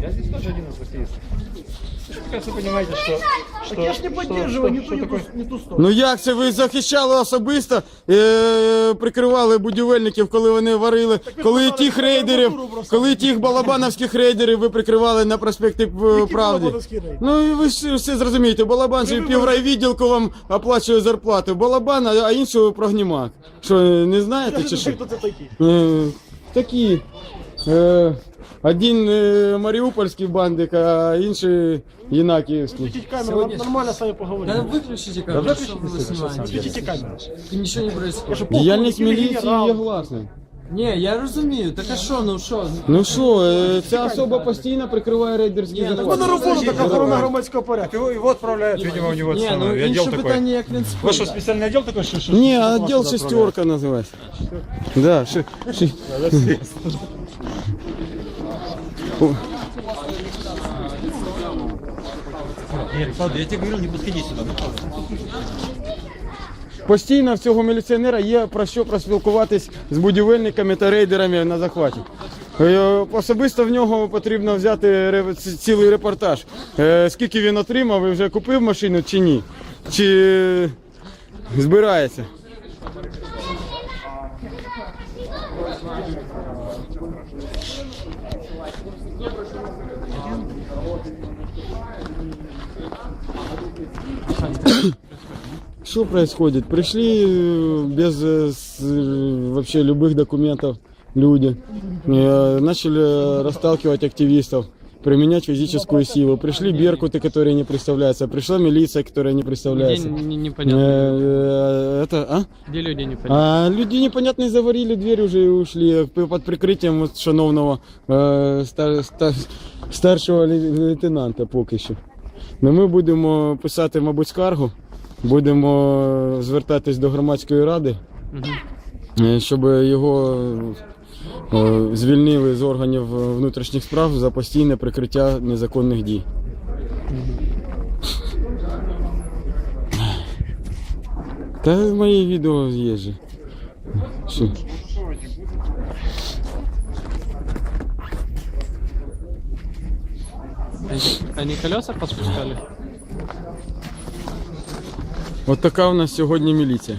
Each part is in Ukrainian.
Я здесь тоже один из. Вы же понимаете, что... Так я ж не поддерживаю ни ту, ни ту, сторону. Ну як це ви захищали особисто, е, прикривали будівельників, коли вони варили, коли тих рейдерів, коли тих балабановських рейдерів ви прикривали на проспекті е, Правди. балабановські рейдери? Ну і ви ж все зрозумієте, балабан же піврайвідділку вам оплачує зарплату. Балабан, а а іншого прогнімак. Що, не знаєте чи що? Хто це такі? Е, такі. Е, один е, маріупольський бандик, а інший Єнакіївський. Включите камеру, нам нормально с вами поговорим. Да выключите камеру, что вы снимаете. Включите камеру. Ничего не происходит. Діяльність Полковник или міліції генерал? є гласною. Не, я розумію, так а що, ну що? Ну що, е, ця особа постійно прикриває рейдерські Ні, ну, Ну, на захвати. роботу така охорона громадського порядку. Его, его отправляют, видимо, у него это Ні, самое, ну отдел інше такой. питання, як він У вас что, спить. специальный отдел такой, что... что Ні, что вас отдел туда шестерка називається. Да, ши, ши. я тебе говорил, не подходи сюда. ну. Постійно в цього міліціонера є про що проспілкуватись з будівельниками та рейдерами на захваті. Е, Особисто в нього потрібно взяти цілий репортаж. Е, Скільки він отримав і вже купив машину чи ні? Чи збирається? Что происходит? Пришли э, без э, э, вообще любых документов люди, начали расталкивать активистов, применять физическую силу. Пришли беркуты, которые не представляются, пришла милиция, которая не Где представляется. не- Э, непонятно. э, Это, а? Где люди непонятно? А люди непонятные заварили дверь уже и ушли П- под прикриттям от шановного е, стар, стар, старшого ле- лейтенанта поки що. Ну, ми будемо писати, мабуть, скаргу, будемо звертатись до громадської ради, е, щоб його е, звільнили з органів внутрішніх справ за постійне прикриття незаконних дій. Та мої відео є же. Що? Они, колеса поспускали? От така у нас сьогодні міліція.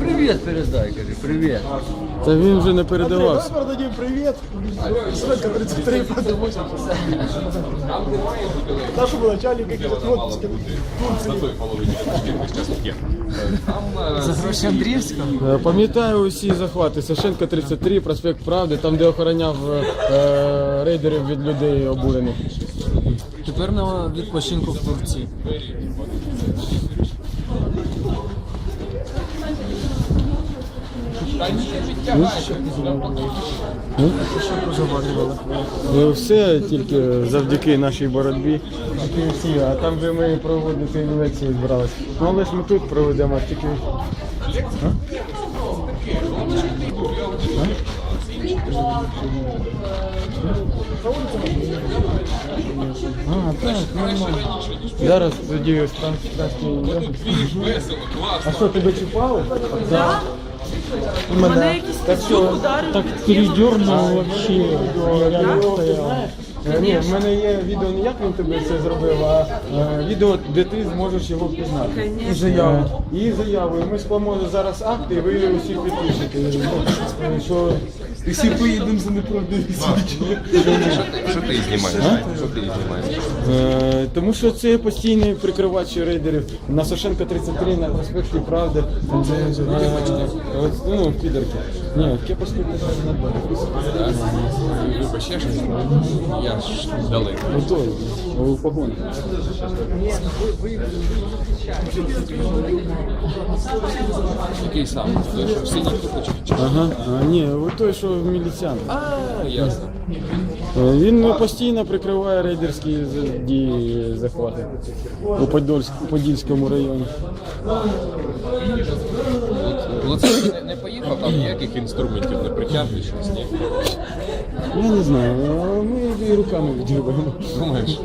Привет передай, говорю, привет. Та він вже не Давай передавався. передадим привет. Срочка 33 продавать. Нашему начальнику, как этот вот, Турции. За гроші Андріївського? Е, Пам'ятаю усі захвати. Сашенка 33, проспект Правди, там де охороняв е, е, рейдерів від людей обурених. Тепер на відпочинку в Турції. Ну, все тільки завдяки нашій боротьбі. А там, де ми проводити лекції збиралися. Ну але ж ми тут проведемо тільки. А? А, так, нормально. Зараз тоді страшно. А що, тебе чіпали? Так. Мене якийсь пацюк ударив. Так передернув вообще. Я реально стояв. Ні, в мене є відео не як він тобі це зробив, а е, відео, де ти зможеш його впізнати. І заяву. І заяву. І ми складемо зараз акти, і ви усі підпишете. Що і всі поїдемо за неправдиві свідчення. Що ти знімаєш? Що ти знімаєш? Е, Тому що це постійний прикривач рейдерів на Сашенка 33 на проспекті Правди. Е, от, ну, підерки. Ні, кепочки не Вибач, я щось. Я ж далеко. Готові. У погоні. Який сам? Той, що в синій курточці? Ага, а ні, от той, що міліціант. А, ясно. Е, Він постійно прикриває рейдерські дії захвати у Подільському районі. ніяких інструментів не притягли, щось ні. Я не знаю, а ми і руками відірваємо. Думаєш?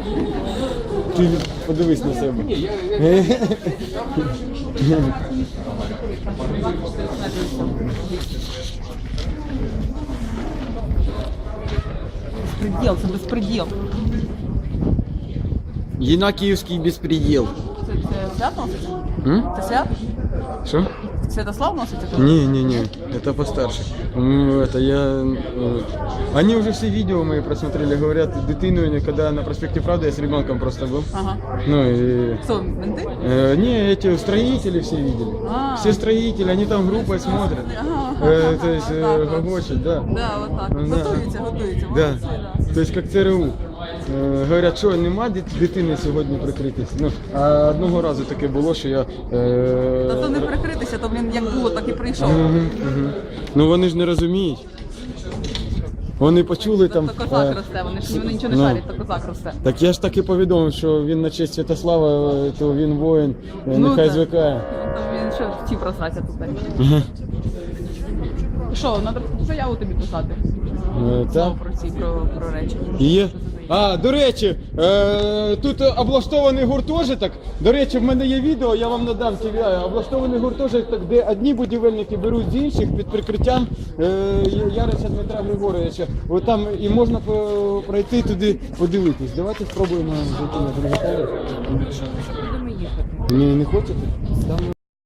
Ти подивись на себе. Безпреділ, це безпреділ. Єнакіївський безпреділ. Це, це свят носиться? М? Це свят? Що? Святослав носиться? тут? Не, не, не, это постарше. М, Это я... э, Они уже все видео мои просмотрели, говорят, дитину, когда на проспекте Правды я с ребенком просто был. Ага. Ну и... Хто, менти? э, не, эти строители все видели. А. Все строители, они там группой смотрят. Ага. Э, то есть э, Вот так вот. гогочут, да. Да, от так. Да. Готуються, готуються. Да. Молодці, да. То есть как ЦРУ. Е, Говорять, що нема дитини сьогодні прикритись. Ну, а одного разу таке було, що я. Е... Та то не прикритися, то, блін, як було, так і прийшов. Мгм, мгм. Ну вони ж не розуміють. Вони почули там. То козак е, росте, вони ж вони нічого не ну. шарять, то козак росте. Так я ж так і повідомив, що він на честь Святослава, то він воїн, Ну, нехай так. звикає. Там він ще втів просратися тут. Що, треба заяву тобі писати? Е, Знову про ці, про, про речі. Є. А, до речі, е, тут облаштований гуртожиток. До речі, в мене є відео, я вам надам ці відео. Облаштований гуртожиток, де одні будівельники беруть з інших під прикриттям е, Ярича Дмитра Григоровича. От там і можна пройти туди подивитись. Давайте спробуємо зайти на другий поверх. Ні, не хочете?